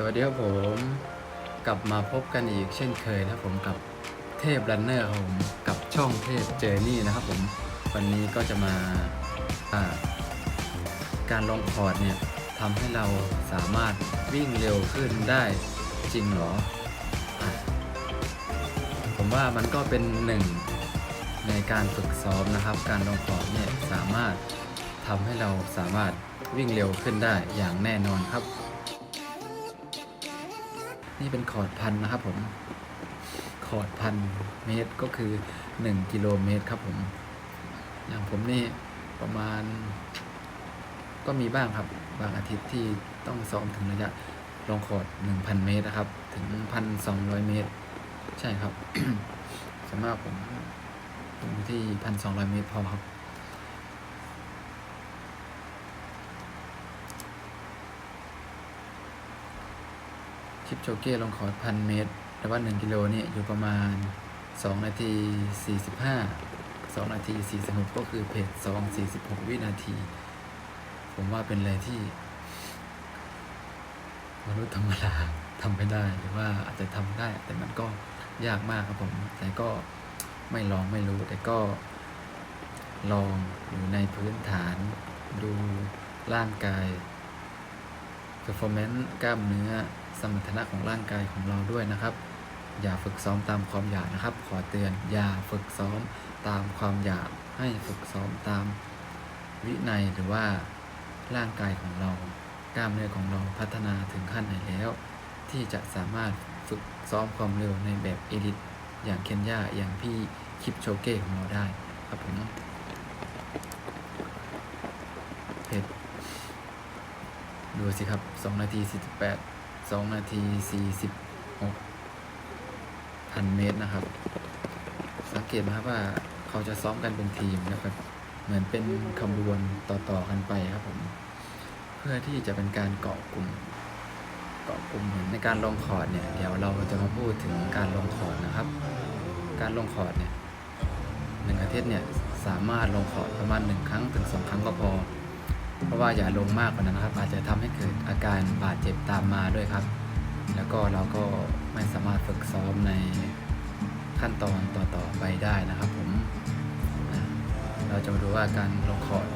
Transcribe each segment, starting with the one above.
สวัสดีครับผมกลับมาพบกันอีกเช่นเคยนะครับผมกับเทพรันเนอร์ครับผมกับช่องเทพเจอร์นี่นะครับผมวันนี้ก็จะมาอ่าการลงคอร์ดเนี่ยทำให้เราสามารถวิ่งเร็วขึ้นได้จริงเหรออผมว่ามันก็เป็นหนึ่งในการฝึกซ้อมนะครับ การลงคอร์ดเนี่ยสามารถทำให้เราสามารถวิ่งเร็วขึ้นได้อย่างแน่นอนครับ นี่เป็นคอร์ดพันนะครับผม คอร์ดพันเมตรก็คือ 1 กิโลเมตรครับผม อย่างผมนี่ประมาณ ก็มีบ้างครับ บางอาทิตย์ที่ต้องซ้อมถึงระยะลงคอร์ด1,000 เมตรนะครับ ถึง 1,200 เมตร ใช่ครับส่วนมากผมผมอยู่ที่ 1,200 เมตรพอครับ คลิปโชเก้ลงคอร์ดพันเมตรแต่ว่า 1 กิโลเนี่ยอยู่ประมาณ 2 นาที 45 2 นาที 46 ก็คือเพจ2 46 วินาที ผมว่าเป็นอะไรที่มนุษย์ธรรมดาทำไม่ได้หรือว่าอาจจะทำได้ แต่มันก็ยากมากครับผม แต่ก็ไม่ลองไม่รู้ แต่ก็ลองอยู่ในพื้นฐาน ดูร่างกาย performance กล้ามเนื้อ สมรรถนะของร่างกายของเราด้วยนะครับ อย่าฝึกซ้อมตามความอยากนะครับ ขอเตือนอย่าฝึกซ้อมตามความอยากให้ฝึกซ้อมตามวินัยหรือว่าร่างกายของเรากล้ามเนื้อของเราพัฒนาถึงขั้นไหนแล้ว ที่จะสามารถฝึกซ้อมความเร็วในแบบเอลิทอย่างเคนยาอย่างพี่คิปโชเก้ของเราได้ครับผมเพจดูสิครับ 2 นาที 48 2นาที46พันเมตรนะครับ สังเกตไหมครับว่าเขาจะซ้อมกันเป็นทีมนะครับ เหมือนเป็นขบวนต่อๆกันไปครับผม เพื่อที่จะเป็นการเกาะกลุ่ม เกาะกลุ่มในการลงคอร์ดเนี่ย เดี๋ยวเราจะมาพูดถึงการลงคอร์ดนะครับ การลงคอร์ดเนี่ยหนึ่งอาทิตย์เนี่ยสามารถลงคอร์ดประมาณหนึ่งครั้งถึงสองครั้งก็พอ เพราะว่าอย่าลงมากกว่านั้นนะครับ อาจจะทำให้เกิด การบาดเจ็บตามมาด้วยครับ แล้วก็เราก็ไม่สามารถฝึกซ้อมในขั้นตอนต่อๆไปได้นะครับผมเราจะมาดูว่าการลงคอร์ด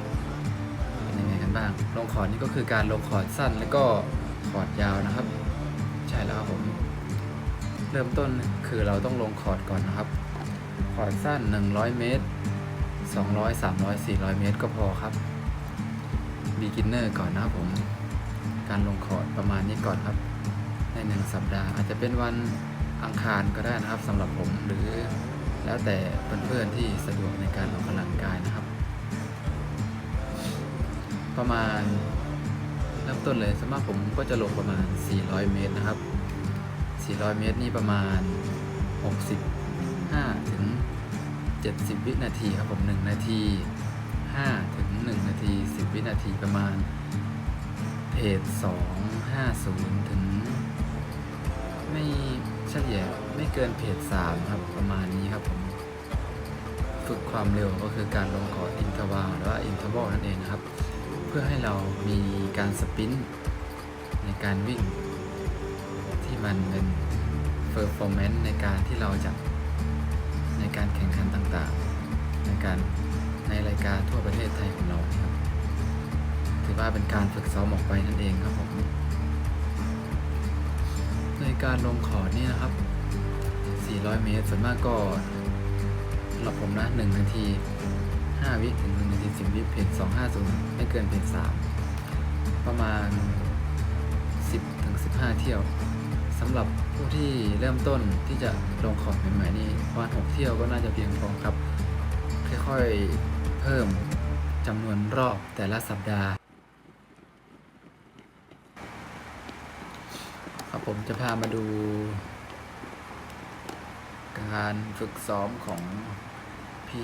เป็นยังไงกันบ้าง ลงคอร์ดนี่ก็คือการลงคอร์ดสั้นแล้วก็คอร์ดยาวนะครับ ใช่แล้วครับผม เริ่มต้นคือเราต้องลงคอร์ดก่อนนะครับ คอร์ดสั้น 100 เมตร 200 300 400 เมตรก็พอครับ beginner ก่อนนะครับผม การลงคอร์ดประมาณนี้ก่อนครับ ในหนึ่งสัปดาห์ อาจจะเป็นวันอังคารก็ได้นะครับสำหรับผมหรือแล้วแต่เพื่อนๆที่สะดวกในการออกกำลังกายนะครับ ประมาณเริ่มต้นเลยสำหรับผมก็จะลงประมาณ 400 เมตรนะครับ 400 เมตรนี่ประมาณ 65ถึง70 วินาทีครับผม 1 นาที5ถึง1นาที 10 วินาทีประมาณ เพจ2 50ถึง ไม่เฉลี่ยไม่เกินเพจ3ครับประมาณนี้ครับผมฝึกความเร็วก็คือการลงคอดอินทวาหรือว่าอินทวอลนั่นเองนะครับ เพื่อให้เรามีการสปินในการวิ่ง ที่มันเป็นเ e อร์ฟอร์แมนซ์ในการที่เราจะในการแข่งขันต่างๆ ในการในรายการทั่วประเทศไทยของเรา ถือว่าเป็นการฝึกซ้อมออกไปนั่นเองครับผมในการลงคอร์ดนี่นะครับ 400 เมตรส่วนมากก็สำหรับผมนะ 1 นาที 5 วิถึง 1 นาที 10 วิเพจ250 ไม่เกินเพจ3 ประมาณ 10ถึง15 เที่ยวสำหรับผู้ที่เริ่มต้นที่จะลงคอร์ดใหม่ๆนี่ประมาณ6เที่ยวก็น่าจะเพียงพอครับ ค่อยๆเพิ่มจำนวนรอบแต่ละสัปดาห์ ครับผมจะพามาดู การฝึกซ้อมของพี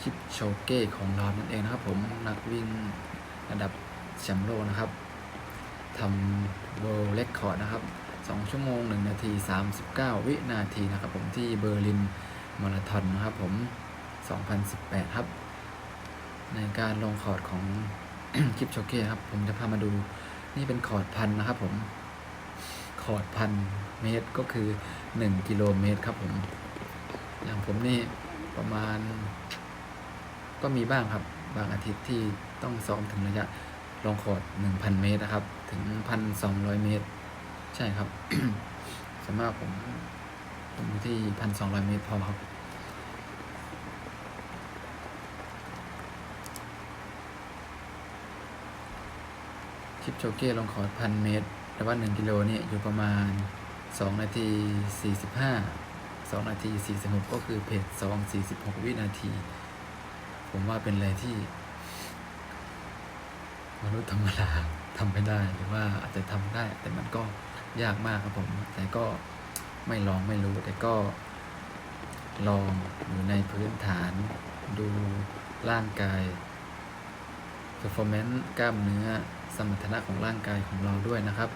คิปโชเก้ของเรานั่นเองนะครับผมนักวิ่งระดับแชมป์โลกนะครับทำ World Record นะครับ 2 ชั่วโมง 1 นาที 39 วินาทีนะครับผมที่เบอร์ลินมาราธอนนะครับผม 2018 ครับ ในการลงคอร์ดของคลิปโชเก้ครับ ผมจะพามาดูนี่เป็นคอร์ดพันนะครับผม คอร์ดพันเมตรก็คือ 1 กิโลเมตรครับผม อย่างผมนี่ประมาณ ก็มีบ้างครับ บางอาทิตย์ที่ต้องซ้อมถึงระยะลองคอร์ด1,000 เมตรนะครับ ถึง 1,200 เมตร ใช่ครับส่วนมากผมผมอยู่ที่ 1,200 เมตรพอครับคลิปโชเก้ลงคอร์ดพันเมตร แต่ว่า 1 กิโลเนี่ยอยู่ประมาณ 2 นาที 45 2 นาที 46 ก็คือเพจ2 46 วินาที ผมว่าเป็นอะไรที่มนุษย์ธรรมดาทำไม่ได้หรือว่าอาจจะทำได้ แต่มันก็ยากมากครับผม แต่ก็ไม่ลองไม่รู้ แต่ก็ลองอยู่ในพื้นฐานดูร่างกาย performance กล้ามเนื้อสมรรถนะของร่างกายของเราด้วยนะครับ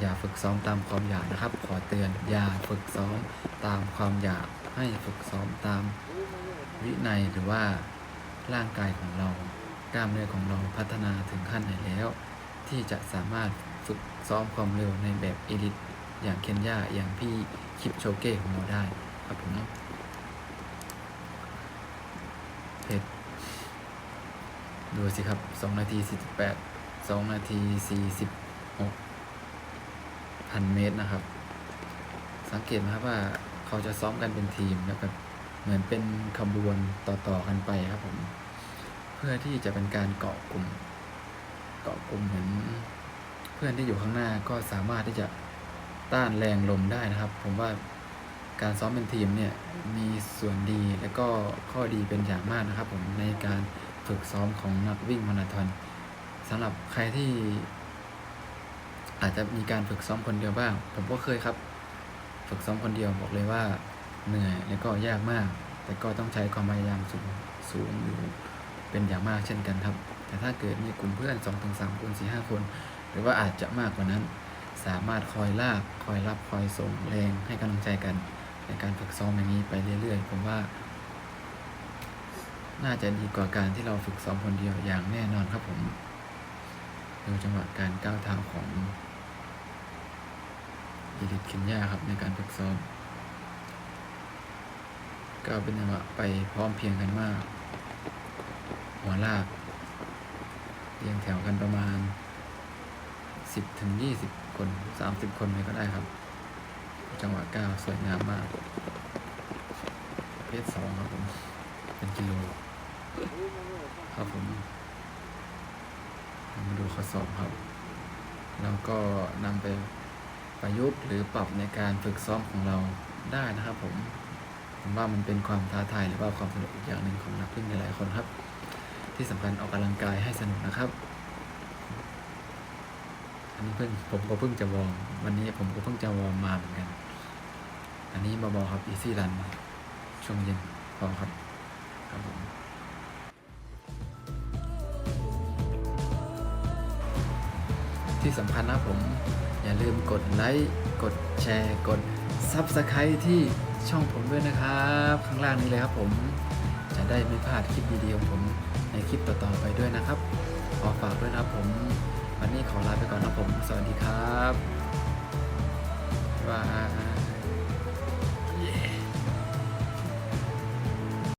อย่าฝึกซ้อมตามความอยากนะครับ ขอเตือนอย่าฝึกซ้อมตามความอยาก ให้ฝึกซ้อมตามวินัยหรือว่าร่างกายของเรากล้ามเนื้อของเราพัฒนาถึงขั้นไหนแล้ว ที่จะสามารถฝึกซ้อมความเร็วในแบบเอลิทอย่างเคนยาอย่างพี่คิปโชเก้ของเราได้ครับผมเพจดูสิครับ 2 นาที 48 2 นาที 46 พันเมตรนะครับ สังเกตไหมครับว่าเขาจะซ้อมกันเป็นทีมแล้วแบเหมือนเป็นขบวนต่อๆกันไปครับผม เพื่อที่จะเป็นการเกาะกลุ่ม เกาะกลุ่มเหมือนเพื่อนที่อยู่ข้างหน้าก็สามารถที่จะต้านแรงลมได้นะครับ ผมว่าการซ้อมเป็นทีมเนี่ยมีส่วนดีและก็ข้อดีเป็นอย่างมากนะครับ ผมในการฝึกซ้อมของนักวิ่งมาราธอนสำหรับใครที่ อาจจะมีการฝึกซ้อมคนเดียวบ้าง ผมก็เคยครับ ฝึกซ้อมคนเดียวบอกเลยว่าเหนื่อยและก็ยากมาก แต่ก็ต้องใช้ความพยายามสูงสูงอยู่เป็นอย่างมากเช่นกันครับ แต่ถ้าเกิดมีกลุ่มเพื่อน2-3ถึง3คน4 5คน หรือว่าอาจจะมากกว่านั้น สามารถคอยลากคอยรับคอยส่งแรงให้กำลังใจกัน ในการฝึกซ้อมอย่างนี้ไปเรื่อยๆ ผมว่า น่าจะดีกว่าการที่เราฝึกซ้อมคนเดียวอย่างแน่นอนครับผมดูจังหวะการก้าวเท้าของ ยีดิตเคนยาครับในการฝึกซ้อมก้าวเป็นจังหวะไปพร้อมเพียงกันมาก หัวลากเรียงแถวกันประมาณ 10ถึง20 คน 30 คนเลยก็ได้ครับ จังหวะก้าวสวยงามมาก เพศสองครับผม เป็นกิโล ครับผมมาดูข้อสอบครับ แล้วก็นำไป ประยุกต์หรือปรับในการฝึกซ้อมของเราได้นะครับผมผมว่ามันเป็นความท้าทายหรือว่าความสนุกอีกอย่างหนึ่งของนักวิ่งหลายๆคนครับ ที่สำคัญออกกำลังกายให้สนุกนะครับ อันนี้เพิ่งผมก็เพิ่งจะวอร์มวันนี้ผมก็เพิ่งจะวอร์มมาเหมือนกัน อันนี้เบาๆครับ easy run ช่วงเย็นพอครับครับผมที่สำคัญนะผม อย่าลืมกดไลค์ กดแชร์ กด Subscribe ที่ช่องผมด้วยนะครับ ข้างล่างนี้เลยครับผม จะได้ไม่พลาดคลิปดีๆของผมในคลิปต่อๆไปด้วยนะครับ ขอฝากด้วยนะครับผม วันนี้ขอลาไปก่อนนะผม สวัสดีครับบ๊ายบาย